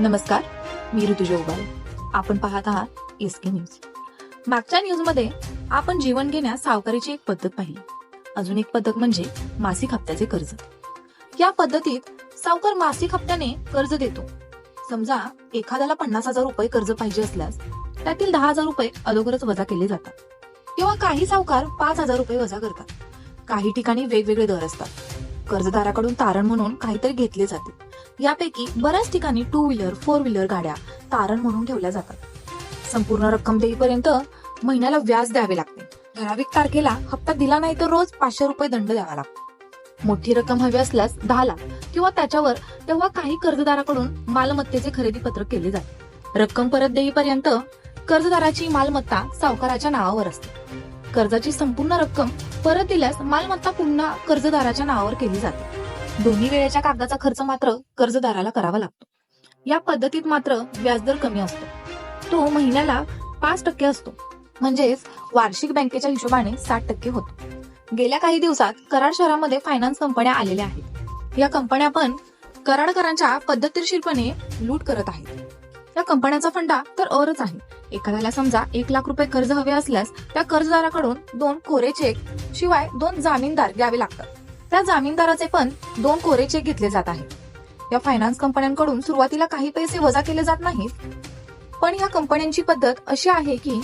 नमस्कार मी ऋतुजा उबाळे. आपण पाहत आहात एसके न्यूज. मागच्या न्यूजमध्ये आपण जीवन घेण्यास सावकारीची एक पद्धत पाहिली. अजून एक पद्धत म्हणजे मासिक हप्त्याचे कर्ज. या पद्धतीत सावकार मासिक हप्त्याने कर्ज देतो. समजा एखाद्याला पन्नास हजार रुपये कर्ज पाहिजे असल्यास त्यातील दहा हजार रुपये अगोदरच वजा केले जातात. किंवा काही सावकार पाच हजार रुपये वजा करतात. काही ठिकाणी वेगवेगळे दर असतात. कर्जदाराकडून तारण म्हणून काहीतरी घेतले जाते. यापैकी बऱ्याच ठिकाणी टू व्हीलर फोर व्हीलर गाड्या तारण म्हणून ठेवल्या जातात. संपूर्ण रक्कम देईपर्यंत महिन्याला व्याज द्यावे लागते. ठराविक तारखेला हप्ता दिला नाही तर रोज पाचशे रुपये दंड द्यावा लागतो. मोठी रक्कम हवी असल्यास दहा लाख किंवा त्याच्यावर तेव्हा काही कर्जदाराकडून मालमत्तेचे खरेदी पत्र केले जाते. रक्कम परत देईपर्यंत कर्जदाराची मालमत्ता सावकाराच्या नावावर असते. कर्जाची संपूर्ण रक्कम परत दिल्यास मालमत्ता पुन्हा कर्जदाराच्या नावावर केली जाते. दोन्ही वेळेच्या कागदाचा खर्च मात्र कर्जदाराला करावा लागतो. या पद्धतीत मात्र व्याजदर कमी असतो. तो महिन्याला पाच टक्के असतो. म्हणजेच वार्षिक बँकेच्या हिशोबाने साठ टक्के होतो. गेल्या काही दिवसात कराड शहरामध्ये फायनान्स कंपन्या आलेल्या आहेत. या कंपन्या पण कराडकरांच्या पद्धतशीरपणे लूट करत आहेत. या कंपन्यांचा फंडा तर औरच आहे. एखाद्याला समजा एक लाख रुपये कर्ज हवे असल्यास त्या कर्जदाराकडून दोन कोरे चेक शिवाय दोन जामीनदार द्यावे लागतात. त्या जामीनदाराचे पण दोन कोरे चेक घेतले जात आहेत. या फायनान्स कंपन्यांकडून सुरुवातीला काही पैसे वजा केले जात नाहीत. पण या कंपन्यांची पद्धत अशी आहे की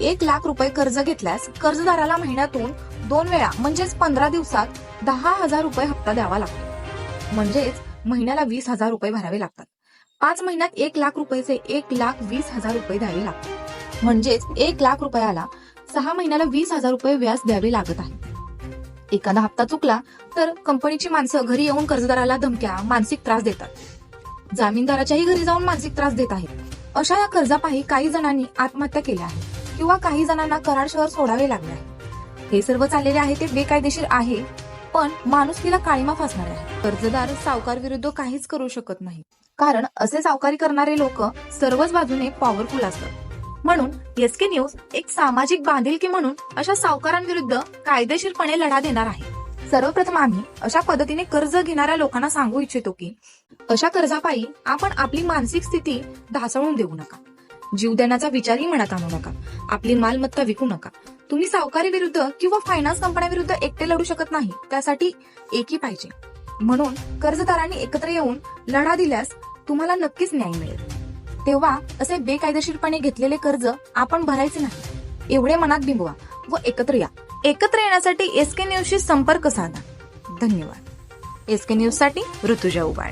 एक लाख रुपये कर्ज घेतल्यास कर्जदाराला महिन्यातून दोन वेळा म्हणजेच पंधरा दिवसात दहा हजार रुपये हप्ता द्यावा लागतो. म्हणजेच महिन्याला वीस हजार रुपये भरावे लागतात. पाच महिन्यात एक लाख रुपयेचे एक लाख वीस हजार रुपये द्यावे लागतात. म्हणजेच एक लाख रुपयाला सहा महिन्याला वीस हजार रुपये व्याज द्यावे लागत आहे. एखादा हप्ता चुकला तर कंपनीची माणसं घरी येऊन कर्जदाराला धमक्या मानसिक त्रास देतात. जामीनदाराच्याही घरी जाऊन मानसिक त्रास देत आहेत. अशा या कर्जापायी काही जणांनी आत्महत्या केल्या आहेत किंवा काही जणांना कराड शहर सोडावे लागले आहे. हे सर्व चाललेले आहे ते बेकायदेशीर आहे पण माणुसकीला काळीमा फासणार आहे कर्जदार सावकार विरुद्ध काहीच करू शकत नाही. कारण असे सावकारी करणारे लोक सर्वच बाजूने पॉवरफुल असतात. म्हणून एस के न्यूज एक सामाजिक बांधिलकी म्हणून अशा सावकारांविरुद्ध कायदेशीरपणे लढा देणार आहे. सर्वप्रथम आम्ही अशा पद्धतीने कर्ज घेणाऱ्या लोकांना सांगू इच्छितो की अशा कर्जापायी आपण आपली मानसिक स्थिती ढासळून देऊ नका. जीव देण्याचा विचारही मनात आणू नका. आपली मालमत्ता विकू नका. तुम्ही सावकारी विरुद्ध किंवा फायनान्स कंपन्याविरुद्ध एकटे लढू शकत नाही. त्यासाठी एकी पाहिजे. म्हणून कर्जदारांनी एकत्र येऊन लढा दिल्यास तुम्हाला नक्कीच न्याय मिळेल. तेव्हा असे बेकायदेशीरपणे घेतलेले कर्ज आपण भरायचे नाही. एवढे मनात बिंबवा व एकत्र या. एकत्र येण्यासाठी एसके न्यूजशी संपर्क साधा. धन्यवाद. एसके न्यूजसाठी ऋतुजा उबाळ